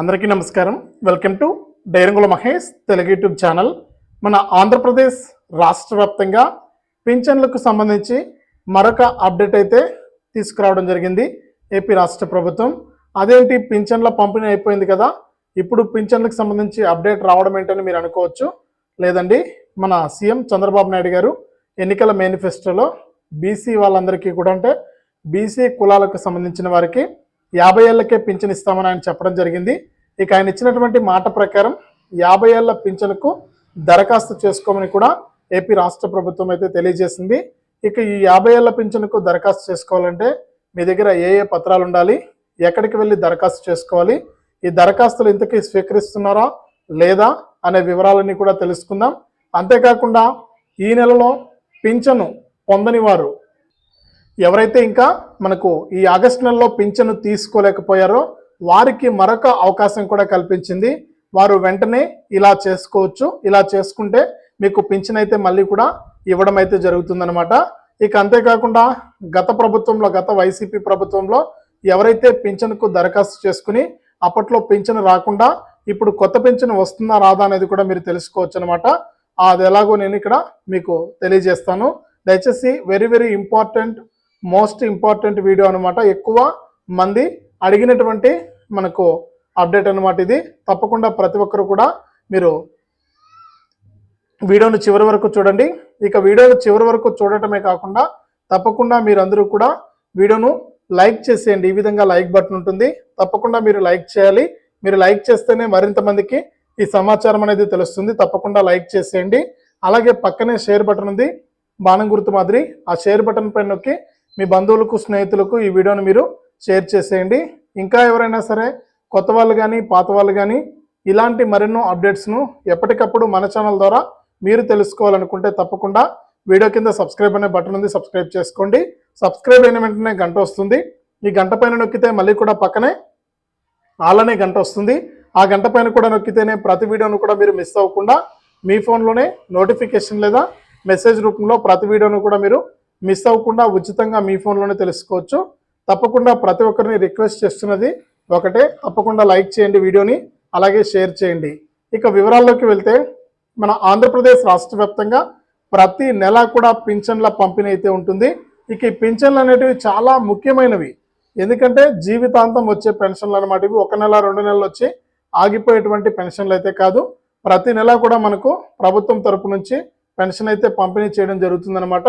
అందరికీ నమస్కారం. Welcome to Dairangula Mahesh Telugu YouTube channel. మన ఆంధ్రప్రదేశ్ రాష్ట్ర వ్యాప్తంగా పింఛన్లకు సంబంధించి మరొక అప్డేట్ అయితే తీసుకురావడం జరిగింది. ఏపీ రాష్ట్ర ప్రభుత్వం. అదేంటి? పింఛన్ల పంపిణీ అయిపోయింది కదా. ఇప్పుడు పింఛన్లకు సంబంధించి అప్డేట్ రావడం ఏంటని మీరు అనుకోవచ్చు. లేదండి మన సీఎం చంద్రబాబు నాయుడు గారు ఎన్నికల మేనిఫెస్టోలో బీసీ వాళ్ళందరికీ కూడా అంటే బీసీ కులాలకు సంబంధించిన వారికి యాభై ఏళ్ళకే పింఛన్ ఇస్తామని ఆయన చెప్పడం జరిగింది. ఇక ఆయన ఇచ్చినటువంటి మాట ప్రకారం యాభై ఏళ్ళ పింఛన్కు దరఖాస్తు చేసుకోమని కూడా ఏపీ రాష్ట్ర ప్రభుత్వం అయితే తెలియజేసింది. ఇక ఈ యాభై ఏళ్ళ పింఛన్కు దరఖాస్తు చేసుకోవాలంటే మీ దగ్గర ఏ ఏ పత్రాలు ఉండాలి? ఎక్కడికి వెళ్ళి దరఖాస్తు చేసుకోవాలి? ఈ దరఖాస్తులు ఇంతకీ స్వీకరిస్తున్నారా? లేదా? అనే వివరాలన్నీ కూడా తెలుసుకుందాం. అంతేకాకుండా ఈ నెలలో పింఛను పొందని వారు ఎవరైతే ఇంకా మనకు ఈ ఆగస్టు నెలలో పింఛను తీసుకోలేకపోయారో వారికి మరొక అవకాశం కూడా కల్పించింది. వారు వెంటనే ఇలా చేసుకోవచ్చు. ఇలా చేసుకుంటే మీకు పింఛన్ అయితే మళ్ళీ కూడా ఇవ్వడం అయితే జరుగుతుందనమాట ఇక అంతేకాకుండా గత ప్రభుత్వంలో గత వైసీపీ ప్రభుత్వంలో ఎవరైతే పింఛన్కు దరఖాస్తు చేసుకుని అప్పట్లో పింఛను రాకుండా ఇప్పుడు కొత్త పింఛను వస్తుందా రాదా అనేది కూడా మీరు తెలుసుకోవచ్చు అనమాట అది ఎలాగో నేను ఇక్కడ మీకు తెలియజేస్తాను. దయచేసి very very important most important video అనమాట ఎక్కువ మంది అడిగినటువంటి మనకు అప్డేట్ అనమాట ఇది. తప్పకుండా ప్రతి ఒక్కరు కూడా మీరు వీడియోను చివరి వరకు చూడండి. ఇక వీడియోను చివరి వరకు చూడటమే కాకుండా తప్పకుండా మీరు అందరూ కూడా వీడియోను లైక్ చేసేయండి. ఈ విధంగా లైక్ బటన్ ఉంటుంది. తప్పకుండా మీరు లైక్ చేయాలి. మీరు లైక్ చేస్తేనే మరింత మందికి ఈ సమాచారం అనేది తెలుస్తుంది. తప్పకుండా లైక్ చేసేయండి. అలాగే పక్కనే షేర్ బటన్ ఉంది. బాణం గుర్తు మాదిరి ఆ షేర్ బటన్ పైన నొక్కి మీ బంధువులకు స్నేహితులకు ఈ వీడియోను మీరు షేర్ చేసేయండి. ఇంకా ఎవరైనా సరే కొత్త వాళ్ళు కానీ పాత వాళ్ళు కానీ ఇలాంటి మరెన్నో అప్డేట్స్ను ఎప్పటికప్పుడు మన ఛానల్ ద్వారా మీరు తెలుసుకోవాలనుకుంటే తప్పకుండా వీడియో కింద సబ్స్క్రైబ్ అనే బటన్ ఉంది సబ్స్క్రైబ్ చేసుకోండి. సబ్స్క్రైబ్ అయిన వెంటనే గంట వస్తుంది. ఈ గంట పైన నొక్కితే మళ్ళీ కూడా పక్కనే అలానే గంట వస్తుంది. ఆ గంట పైన కూడా నొక్కితేనే ప్రతి వీడియోను కూడా మీరు మిస్ అవ్వకుండా మీ ఫోన్లోనే నోటిఫికేషన్ లేదా మెసేజ్ రూపంలో ప్రతి వీడియోను కూడా మీరు మిస్ అవ్వకుండా ఉచితంగా మీ ఫోన్లోనే తెలుసుకోవచ్చు. తప్పకుండా ప్రతి ఒక్కరిని రిక్వెస్ట్ చేస్తున్నది ఒకటే. తప్పకుండా లైక్ చేయండి వీడియోని అలాగే షేర్ చేయండి. ఇక వివరాల్లోకి వెళ్తే మన ఆంధ్రప్రదేశ్ రాష్ట్ర వ్యాప్తంగా ప్రతి నెల కూడా పింఛన్ల పంపిణీ అయితే ఉంటుంది. ఇక ఈ పింఛన్లు అనేటివి చాలా ముఖ్యమైనవి. ఎందుకంటే జీవితాంతం వచ్చే పెన్షన్లు అనమాట ఇవి. ఒక నెల రెండు నెలలు వచ్చి ఆగిపోయేటువంటి పెన్షన్లు అయితే కాదు. ప్రతి నెల కూడా మనకు ప్రభుత్వం తరపు నుంచి పెన్షన్ అయితే పంపిణీ చేయడం జరుగుతుందన్నమాట.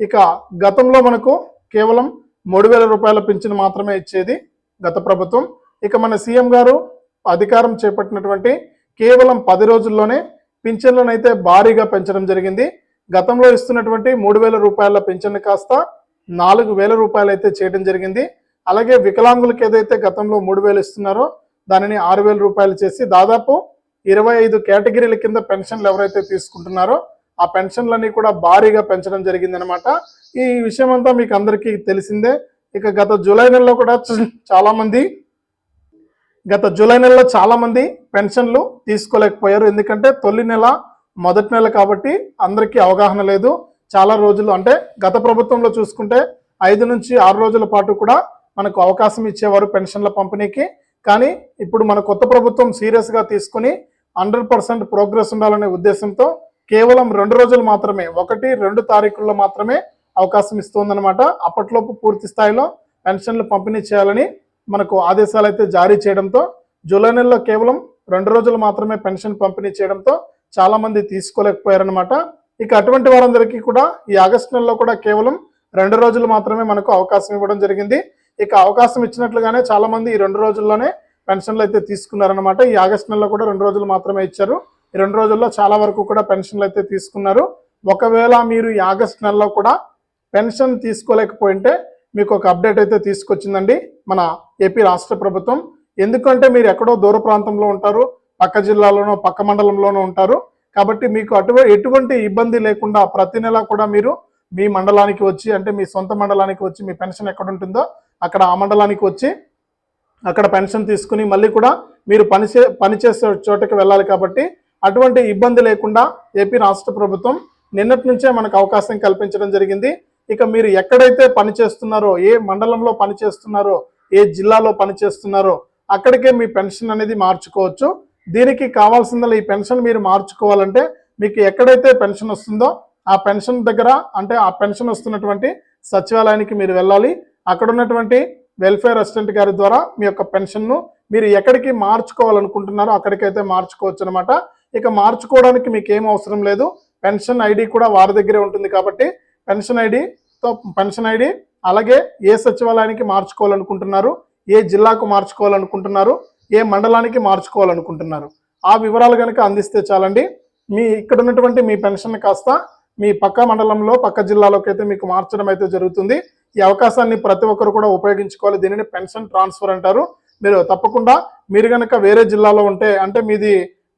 ఇక గతంలో మనకు కేవలం మూడు వేల రూపాయల పింఛన్ మాత్రమే ఇచ్చేది గత ప్రభుత్వం. ఇక మన సీఎం గారు అధికారం చేపట్టినటువంటి కేవలం పది రోజుల్లోనే పింఛన్లను అయితే భారీగా పెంచడం జరిగింది. గతంలో ఇస్తున్నటువంటి మూడు వేల రూపాయల పింఛన్ కాస్త నాలుగు వేల రూపాయలు అయితే చేయడం జరిగింది. అలాగే వికలాంగులకు ఏదైతే గతంలో మూడు వేలు ఇస్తున్నారో దానిని ఆరు వేల రూపాయలు చేసి దాదాపు ఇరవై ఐదు కేటగిరీల కింద పెన్షన్లు ఎవరైతే తీసుకుంటున్నారో ఆ పెన్షన్లన్నీ కూడా భారీగా పెంచడం జరిగింది అనమాట ఈ విషయం అంతా మీకు అందరికీ తెలిసిందే. ఇక గత జూలై నెలలో కూడా చాలామంది గత జూలై నెలలో చాలామంది పెన్షన్లు తీసుకోలేకపోయారు. ఎందుకంటే తొలి నెల మొదటి నెల కాబట్టి అందరికీ అవగాహన లేదు. చాలా రోజులు అంటే గత ప్రభుత్వంలో చూసుకుంటే ఐదు నుంచి ఆరు రోజుల పాటు కూడా మనకు అవకాశం ఇచ్చేవారు పెన్షన్ల పంపిణీకి. కానీ ఇప్పుడు మన కొత్త ప్రభుత్వం సీరియస్గా తీసుకుని హండ్రెడ్ పర్సెంట్ ప్రోగ్రెస్ ఉండాలనే ఉద్దేశంతో కేవలం రెండు రోజులు మాత్రమే ఒకటి రెండు తారీఖుల్లో మాత్రమే అవకాశం ఇస్తుందన్నమాట. అప్పట్లోపు పూర్తి స్థాయిలో పెన్షన్లు పంపిణీ చేయాలని మనకు ఆదేశాలు అయితే జారీ చేయడంతో జూలై నెలలో కేవలం రెండు రోజులు మాత్రమే పెన్షన్ పంపిణీ చేయడంతో చాలామంది తీసుకోలేకపోయారనమాట ఇక అటువంటి వారందరికీ కూడా ఈ ఆగస్టు నెలలో కూడా కేవలం రెండు రోజులు మాత్రమే మనకు అవకాశం ఇవ్వడం జరిగింది. ఇక అవకాశం ఇచ్చినట్లుగానే చాలామంది ఈ రెండు రోజుల్లోనే పెన్షన్లు అయితే తీసుకున్నారనమాట ఈ ఆగస్టు నెలలో కూడా రెండు రోజులు మాత్రమే ఇచ్చారు. రెండు రోజుల్లో చాలా వరకు కూడా పెన్షన్లు అయితే తీసుకున్నారు. ఒకవేళ మీరు ఈ ఆగస్ట్ నెలలో కూడా పెన్షన్ తీసుకోలేకపోయింటే మీకు ఒక అప్డేట్ అయితే తీసుకొచ్చిందండి మన ఏపీ రాష్ట్ర ప్రభుత్వం. ఎందుకంటే మీరు ఎక్కడో దూర ప్రాంతంలో ఉంటారు పక్క జిల్లాలోనో పక్క మండలంలోనో ఉంటారు. కాబట్టి మీకు అటువ ఎటువంటి ఇబ్బంది లేకుండా ప్రతి నెల కూడా మీరు మీ మండలానికి వచ్చి అంటే మీ సొంత మండలానికి వచ్చి మీ పెన్షన్ ఎక్కడ ఉంటుందో అక్కడ ఆ మండలానికి వచ్చి అక్కడ పెన్షన్ తీసుకుని మళ్ళీ కూడా మీరు పని చే పని చేసే చోటకి వెళ్ళాలి కాబట్టి అటువంటి ఇబ్బంది లేకుండా ఏపీ రాష్ట్ర ప్రభుత్వం నిన్నటి నుంచే మనకు అవకాశం కల్పించడం జరిగింది. ఇక మీరు ఎక్కడైతే పని చేస్తున్నారో ఏ మండలంలో పని చేస్తున్నారో ఏ జిల్లాలో పని చేస్తున్నారో అక్కడికే మీ పెన్షన్ అనేది మార్చుకోవచ్చు. దీనికి కావాల్సిందల్లా ఈ పెన్షన్ మీరు మార్చుకోవాలంటే మీకు ఎక్కడైతే పెన్షన్ వస్తుందో ఆ పెన్షన్ దగ్గర అంటే ఆ పెన్షన్ వస్తున్నటువంటి సచివాలయానికి మీరు వెళ్ళాలి. అక్కడ ఉన్నటువంటి వెల్ఫేర్ అసిస్టెంట్ గారి ద్వారా మీ యొక్క పెన్షన్ను మీరు ఎక్కడికి మార్చుకోవాలనుకుంటున్నారో అక్కడికైతే మార్చుకోవచ్చు అనమాట ఇక మార్చుకోవడానికి మీకు ఏం అవసరం లేదు. పెన్షన్ ఐడి కూడా వారి దగ్గరే ఉంటుంది కాబట్టి పెన్షన్ ఐడితో పెన్షన్ ఐడి అలాగే ఏ సచివాలయానికి మార్చుకోవాలనుకుంటున్నారు ఏ జిల్లాకు మార్చుకోవాలనుకుంటున్నారు ఏ మండలానికి మార్చుకోవాలనుకుంటున్నారు. ఆ వివరాలు కనుక అందిస్తే చాలండి. మీ ఇక్కడ ఉన్నటువంటి మీ పెన్షన్ కాస్త మీ పక్క మండలంలో పక్క జిల్లాలోకి అయితే మీకు మార్చడం అయితే జరుగుతుంది. ఈ అవకాశాన్ని ప్రతి ఒక్కరు కూడా ఉపయోగించుకోవాలి. దీనిని పెన్షన్ ట్రాన్స్ఫర్ అంటారు. మీరు తప్పకుండా మీరు కనుక వేరే జిల్లాలో ఉంటే అంటే మీది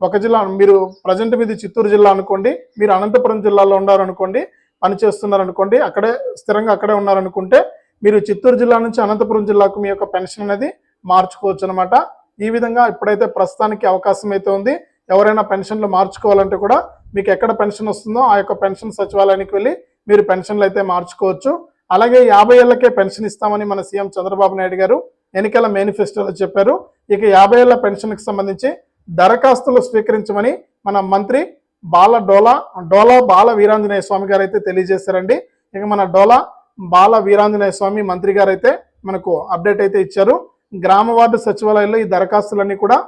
ఒక జిల్లా మీరు ప్రజెంట్ మీది చిత్తూరు జిల్లా అనుకోండి మీరు అనంతపురం జిల్లాలో ఉన్నారనుకోండి పని చేస్తున్నారు అనుకోండి అక్కడే స్థిరంగా అక్కడే ఉన్నారనుకుంటే మీరు చిత్తూరు జిల్లా నుంచి అనంతపురం జిల్లాకు మీ యొక్క పెన్షన్ అనేది మార్చుకోవచ్చు అనమాట ఈ విధంగా ఇప్పుడైతే ప్రస్తుతానికి అవకాశం అయితే ఉంది. ఎవరైనా పెన్షన్లు మార్చుకోవాలంటే కూడా మీకు ఎక్కడ పెన్షన్ వస్తుందో ఆ యొక్క పెన్షన్ సచివాలయానికి వెళ్ళి మీరు పెన్షన్లు అయితే మార్చుకోవచ్చు. అలాగే యాభై ఏళ్ళకే పెన్షన్ ఇస్తామని మన సీఎం చంద్రబాబు నాయుడు గారు ఎన్నికల మేనిఫెస్టోలో చెప్పారు. ఇక యాభై ఏళ్ళ పెన్షన్కి సంబంధించి దరఖాస్తులు స్వీకరించమని మన మంత్రి బాల డోలా డోలా బాల వీరాంజనేయ స్వామి గారు అయితే తెలియజేశారండి. ఇక మన డోలా బాల వీరాంజనేయ స్వామి మంత్రి గారు అయితే మనకు అప్డేట్ అయితే ఇచ్చారు. గ్రామ వార్డు సచివాలయంలో ఈ దరఖాస్తులన్నీ కూడా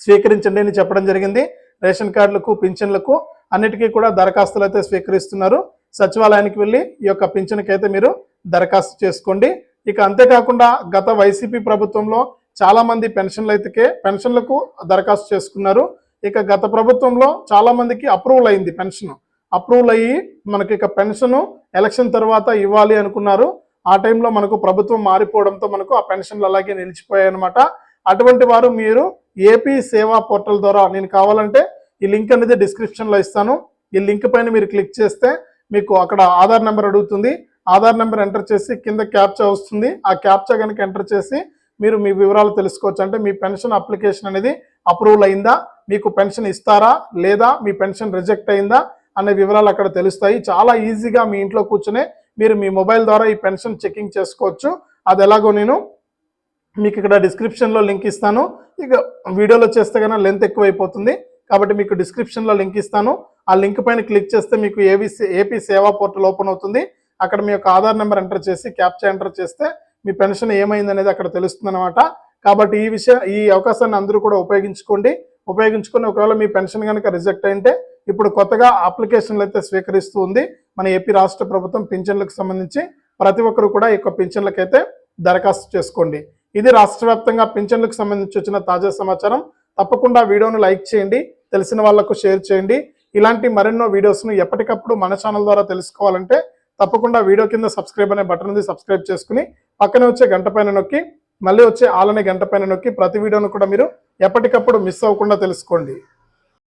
స్వీకరించండి అని చెప్పడం జరిగింది. రేషన్ కార్డులకు పింఛన్లకు అన్నిటికీ కూడా దరఖాస్తులు అయితే స్వీకరిస్తున్నారు. సచివాలయానికి వెళ్ళి ఈ యొక్క పింఛన్కి అయితే మీరు దరఖాస్తు చేసుకోండి. ఇక అంతేకాకుండా గత వైసీపీ ప్రభుత్వంలో చాలా మంది పెన్షన్లు అయితే పెన్షన్లకు దరఖాస్తు చేసుకున్నారు. ఇక గత ప్రభుత్వంలో చాలా మందికి అప్రూవల్ అయింది పెన్షన్. అప్రూవల్ అయ్యి మనకి ఇక పెన్షన్ ఎలక్షన్ తర్వాత ఇవ్వాలి అనుకున్నారు. ఆ టైంలో మనకు ప్రభుత్వం మారిపోవడంతో మనకు ఆ పెన్షన్లు అలాగే నిలిచిపోయాయి అనమాట అటువంటి వారు మీరు ఏపీ సేవా పోర్టల్ ద్వారా నేను కావాలంటే ఈ లింక్ అనేది డిస్క్రిప్షన్లో ఇస్తాను. ఈ లింక్ పైన మీరు క్లిక్ చేస్తే మీకు అక్కడ ఆధార్ నెంబర్ అడుగుతుంది. ఆధార్ నెంబర్ ఎంటర్ చేసి కింద క్యాప్చా వస్తుంది. ఆ క్యాప్చా కనుక ఎంటర్ చేసి మీరు మీ వివరాలు తెలుసుకోవచ్చు. అంటే మీ పెన్షన్ అప్లికేషన్ అనేది అప్రూవల్ అయిందా? మీకు పెన్షన్ ఇస్తారా? లేదా మీ పెన్షన్ రిజెక్ట్ అయిందా? అనే వివరాలు అక్కడ తెలుస్తాయి. చాలా ఈజీగా మీ ఇంట్లో కూర్చునే మీరు మీ మొబైల్ ద్వారా ఈ పెన్షన్ చెకింగ్ చేసుకోవచ్చు. అది ఎలాగో నేను మీకు ఇక్కడ డిస్క్రిప్షన్లో లింక్ ఇస్తాను. ఇక వీడియోలో చేస్తే కన్నా లెంత్ ఎక్కువ అయిపోతుంది కాబట్టి మీకు డిస్క్రిప్షన్లో లింక్ ఇస్తాను. ఆ లింక్ పైన క్లిక్ చేస్తే మీకు ఏవి ఏపీ సేవా పోర్టల్ ఓపెన్ అవుతుంది. అక్కడ మీ యొక్క ఆధార్ నెంబర్ ఎంటర్ చేసి క్యాప్చా ఎంటర్ చేస్తే మీ పెన్షన్ ఏమైంది అనేది అక్కడ తెలుస్తుంది అనమాట కాబట్టి ఈ విషయం ఈ అవకాశాన్ని అందరూ కూడా ఉపయోగించుకోండి. ఉపయోగించుకొని ఒకవేళ మీ పెన్షన్ కనుక రిజెక్ట్ అయింటే ఇప్పుడు కొత్తగా అప్లికేషన్లు అయితే స్వీకరిస్తూ ఉంది. మన ఏపీ రాష్ట్ర ప్రభుత్వం పింఛన్లకు సంబంధించి ప్రతి ఒక్కరు కూడా ఈ యొక్క పింఛన్లకైతే దరఖాస్తు చేసుకోండి. ఇది రాష్ట్ర వ్యాప్తంగా పింఛన్లకు సంబంధించి వచ్చిన తాజా సమాచారం. తప్పకుండా వీడియోను లైక్ చేయండి. తెలిసిన వాళ్ళకు షేర్ చేయండి. ఇలాంటి మరెన్నో వీడియోస్ను ఎప్పటికప్పుడు మన ఛానల్ ద్వారా తెలుసుకోవాలంటే తప్పకుండా వీడియో కింద సబ్స్క్రైబ్ అనే బటన్ ఉంది సబ్స్క్రైబ్ చేసుకుని పక్కనే వచ్చే గంట పైన నొక్కి మళ్ళీ వచ్చే ఆలనే గంట పైన నొక్కి ప్రతి వీడియోను కూడా మీరు ఎప్పటికప్పుడు మిస్ అవ్వకుండా తెలుసుకోండి.